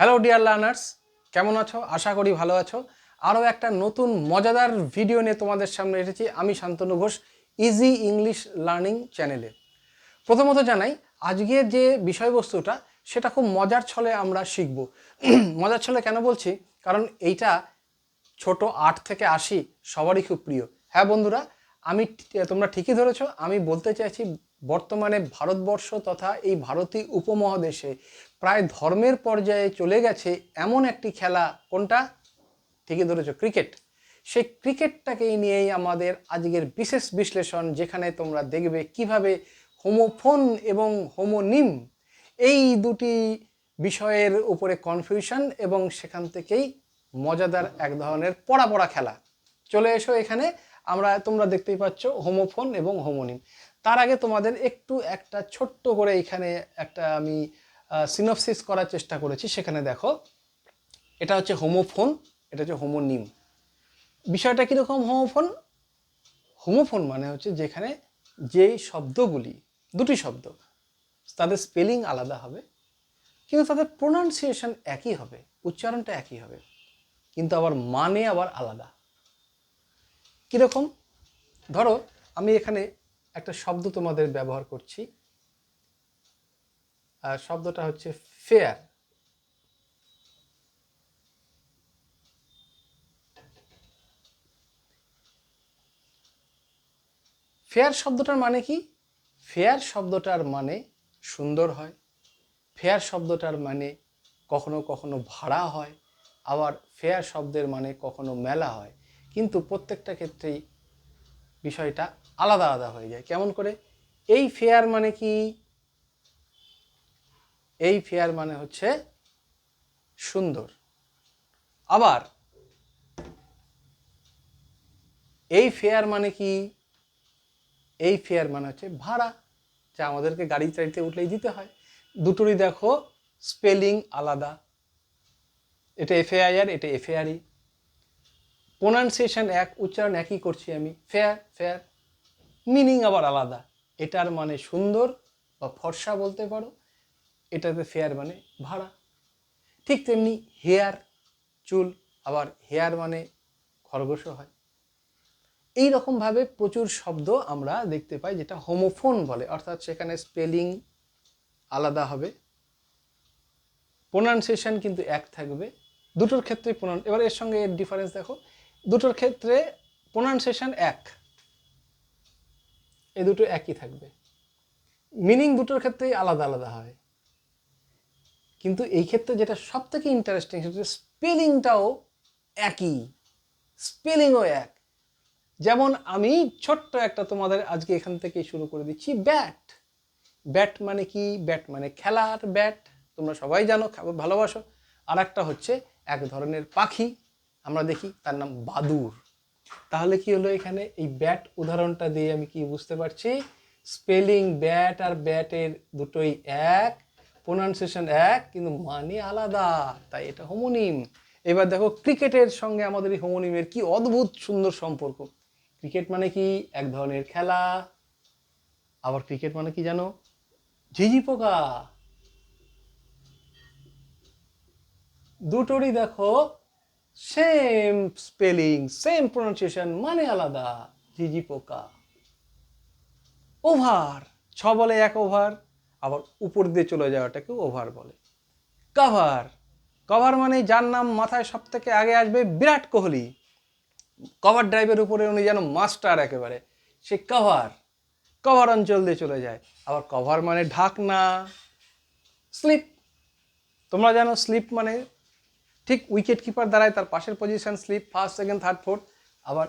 Hello dear learners কেমন আছো? আশা করি ভালো আছো। আরও একটা নতুন মজাদার ভিডিও নিয়ে তোমাদের সামনে এসেছি আমি Shantanu Ghosh easy English learning চ্যানেলে প্রথমত জানাই, আজকের যে বিষয়বস্তুটা, সেটা খুব মজার ছলে আমরা শিখব। মজার ছলে কেন বলছি? কারণ এইটা ছোট আট থেকে আশি সবারই খুব প্রিয়। হ্যাঁ বন্ধুরা, আমি তোমরা ঠিকই ধরেছ, আমি বলতে চাইছি বর্তমানে ভারতবর্ষ তথা এই ভারতীয় উপমহাদেশে প্রায় ধর্মের পর্যায়ে চলে গেছে এমন একটি খেলা কোনটা? ঠিকই ধরেছ, ক্রিকেট। সেই ক্রিকেটটাকেই নিয়েই আমাদের আজকের বিশেষ বিশ্লেষণ, যেখানে তোমরা দেখবে কীভাবে হোমোফোন এবং হোমোনিম এই দুটি বিষয়ের উপরে কনফিউশন এবং সেখান থেকেই মজাদার এক ধরনের পড়া পড়া খেলা। চলে এসো এখানে, আমরা, তোমরা দেখতেই পাচ্ছ হোমোফোন এবং হোমোনিম। তার আগে তোমাদের একটু একটা ছোট্ট করে এখানে একটা আমি সিনপসিস করার চেষ্টা করেছি। সেখানে দেখো, এটা হচ্ছে হোমোফোন এটা হচ্ছে হোমোনিম বিষয়টা কীরকম হোমোফোন হোমোফোন মানে হচ্ছে যেখানে যেই শব্দগুলি, দুটি শব্দ, তাদের স্পেলিং আলাদা হবে, কিন্তু তাদের প্রোনাউন্সিয়েশন একই হবে, উচ্চারণটা একই হবে, কিন্তু আবার মানে আবার আলাদা। কীরকম? ধরো, আমি এখানে একটা শব্দ তোমাদের ব্যবহার করছি। আর শব্দটা হচ্ছে ফেয়ার ফেয়ার শব্দটার মানে কি? ফেয়ার শব্দটার মানে সুন্দর হয়। ফেয়ার শব্দটার মানে কখনো কখনো ভাড়া হয়। আবার ফেয়ার শব্দের মানে কখনো মেলা হয়। কিন্তু প্রত্যেকটা ক্ষেত্রেই বিষয়টা আলাদা আলাদা হয়ে যায়। কেমন করে? এই ফেয়ার মানে কি? এই ফেয়ার মানে হচ্ছে সুন্দর। আবার এই ফেয়ার মানে কি? এই ফেয়ার মানে হচ্ছে ভাড়া, যা আমাদেরকে গাড়ি চাইতে উঠলেই দিতে হয়। দুটোরই দেখো স্পেলিং আলাদা। এটা এফএআইআর এটা এফএআরই প্রোনাউন্সিয়েশন এক, উচ্চারণ একই করছি আমি। ফেয়ার ফেয়ার মিনিং আবার আলাদা। এটার মানে সুন্দর বা ফর্সা বলতে পারো, এটাতে ফেয়ার মানে ভাড়া। ঠিক তেমনি হেয়ার চুল আবার হেয়ার মানে খরগোশও হয়। এই রকমভাবে প্রচুর শব্দ আমরা দেখতে পাই, যেটা হোমোফোন বলে। অর্থাৎ সেখানে স্পেলিং আলাদা হবে। প্রোনাউন্সিয়েশন কিন্তু এক থাকবে। দুটোর ক্ষেত্রে প্রোনাউন এবার এর সঙ্গে এর ডিফারেন্স দেখো। দুটোর ক্ষেত্রে প্রোনাউন্সিয়েশন এক। এই দুটো একই থাকবে। মিনিং দুটোর ক্ষেত্রেই আলাদা আলাদা হয়। কিন্তু এই ক্ষেত্রে যেটা সব থেকে ইন্টারেস্টিং সেটা স্পেলিংটাও একই। স্পেলিংও এক। যেমন আমি ছোট্ট একটা তোমাদের আজকে এখান থেকে শুরু করে দিচ্ছি ব্যাট ব্যাট মানে কি? ব্যাট মানে খেলার ব্যাট তোমরা সবাই জানো ভালোবাসো। আর একটা হচ্ছে এক ধরনের পাখি। আমরা দেখি তার নাম বাদুর। তাহলে কি হলো এখানে? এই ব্যাট উদাহরণটা দিয়ে আমি কি বুঝতে পারছি? স্পেলিং ব্যাট আর ব্যাটের দুটোই এক প্রোনাউন্সিয়েশন এক, কিন্তু মানে আলাদা, তাই এটা হোমোনিম এবার দেখো, ক্রিকেটের সঙ্গে আমাদের এই হোমোনিমের কি অদ্ভুত সুন্দর সম্পর্ক। ক্রিকেট মানে কি? এক ধরনের খেলা। আবার ক্রিকেট মানে কি জানো? ঝিঝি পোকা। দুটোরই দেখো সেম স্পেলিং সেম প্রোনাউন্সিয়েশন মানে আলাদা। ঝিঝি পোকা। ওভার, ছ বলে এক ওভার, আবার উপর দিয়ে চলে যাওয়াটাকে ওভার বলে। কাভার, কভার মানে যার নাম মাথায় সব থেকে আগে আসবে বিরাট কোহলি। কভার ড্রাইভের উপরে উনি যেন মাস্টার একেবারে। সে কভার কভার অঞ্চল দিয়ে চলে যায়। আবার কভার মানে ঢাকনা। স্লিপ, তোমরা জানো স্লিপ মানে ঠিক উইকেট কিপার দাঁড়ায়, তার পাশের position slip first second third fourth আবার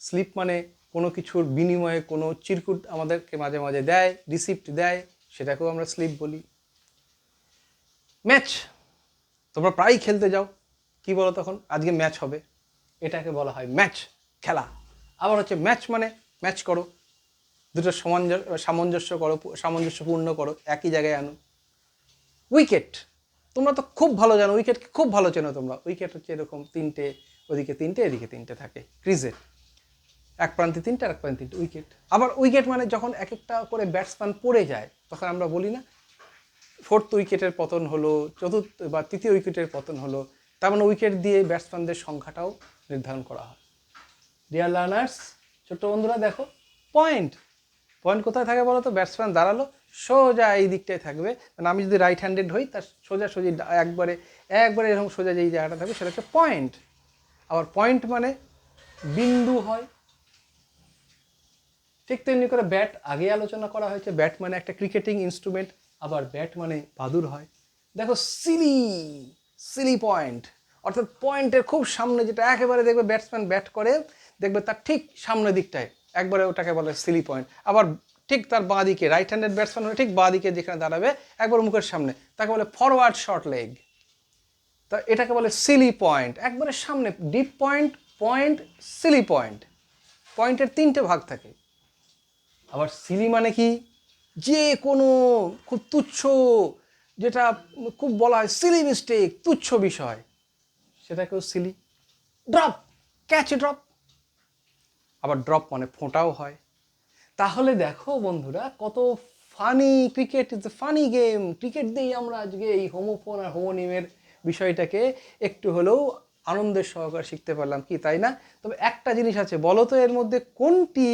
স্লিপ মানে কোনো কিছুর বিনিময়ে কোনো চিরকুট আমাদেরকে মাঝে মাঝে দেয় রিসিপ্ট দেয়, সেটাকেও আমরা স্লিপ বলি। ম্যাচ তোমরা প্রায়ই খেলতে যাও, কি বলো তখন? আজকে ম্যাচ হবে, এটাকে বলা হয় ম্যাচ খেলা। আবার হচ্ছে ম্যাচ মানে ম্যাচ করো, দুটো সামঞ্জস্য সামঞ্জস্য করো, সামঞ্জস্যপূর্ণ করো, একই জায়গায় আনো। উইকেট তোমরা তো খুব ভালো জানো, উইকেটকে খুব ভালো চেনো তোমরা। উইকেট হচ্ছে এরকম তিনটে, ওদিকে তিনটে, এদিকে তিনটে থাকে। ক্রিজে এক প্রান্তে তিনটে আর এক প্রান্তে তিনটে, উইকেট। আবার উইকেট মানে যখন এক একটা করে ব্যাটসম্যান পড়ে যায়, তখন আমরা বলি না, ফোর্থ উইকেটের পতন হলো, চতুর্থ বা তৃতীয় উইকেটের পতন হলো, তার মানে উইকেট দিয়ে ব্যাটসম্যানদের সংখ্যাটাও নির্ধারণ করা হয়। ডিয়ার লার্নার্স ছোট্ট বন্ধুরা দেখো পয়েন্ট পয়েন্ট কোথায় থাকে বলো তো ব্যাটসম্যান দাঁড়াল, সোজা এই দিকটায় থাকবে। মানে আমি যদি রাইট হ্যান্ডেড হই, তার সোজা সোজি একবারে একবারে এরকম সোজা যেই জায়গাটা থাকবে, সেটা হচ্ছে পয়েন্ট আবার পয়েন্ট মানে বিন্দু হয়। ঠিক তেমনি করে ব্যাট আগে আলোচনা করা হয়েছে। ব্যাট মানে একটা ক্রিকেটিং ইনস্ট্রুমেন্ট আবার ব্যাট মানে বাদুর হয়। দেখো সিলি সিলি পয়েন্ট অর্থাৎ পয়েন্টের খুব সামনে যেটা একেবারে দেখবে ব্যাটসম্যান ব্যাট করে, দেখবে তার ঠিক সামনের দিকটায়। একবারে ওটাকে বলে সিলি পয়েন্ট আবার ঠিক তার বাঁ দিকে রাইট হ্যান্ডেড ব্যাটসম্যান হলে ঠিক বাঁ দিকে যেখানে দাঁড়াবে, একবার মুখের সামনে, তাকে বলে ফরওয়ার্ড শর্ট লেগ তা এটাকে বলে সিলি পয়েন্ট একবারে সামনে deep point point silly point পয়েন্টের তিনটে ভাগ থাকে। আবার সিলি মানে কি? যে কোনো খুব তুচ্ছ, যেটা খুব বলা হয় সিলি মিস্টেক তুচ্ছ বিষয়, সেটাকেও সিলি ড্রপ ক্যাচ ড্রপ আবার ড্রপ মানে ফোঁটাও হয়। তাহলে দেখো বন্ধুরা, কত funny cricket is a funny game cricket দিয়েই আমরা আজকে এই হোমোফোন আর হোমোনিমের বিষয়টাকে একটু হলেও আনন্দের সহকারে শিখতে পারলাম, কি তাই না? তবে একটা জিনিস আছে বলো তো এর মধ্যে কোনটি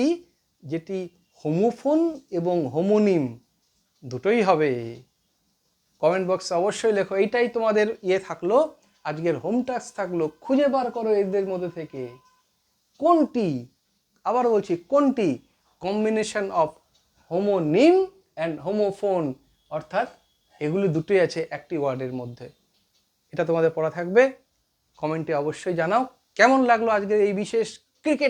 যেটি হোমোফোন এবং হোমোনিম দুটোই হবে? কমেন্ট বক্সে অবশ্যই লেখো, এইটাই তোমাদের ইয়ে থাকল, আজকের হোম টাস্ক থাকল। খুঁজে বার করো এদের মধ্যে থেকে। কোনটি আবার বলছি, কোনটি? Combination of homonym and homophone অর্থাৎ এগুলি দুটোই আছে একটি ওয়ার্ডের মধ্যে। এটা তোমাদের পড়া থাকবে। কমেন্টে অবশ্যই জানাও। কেমন লাগল আজকের এই বিশেষ ক্রিকেট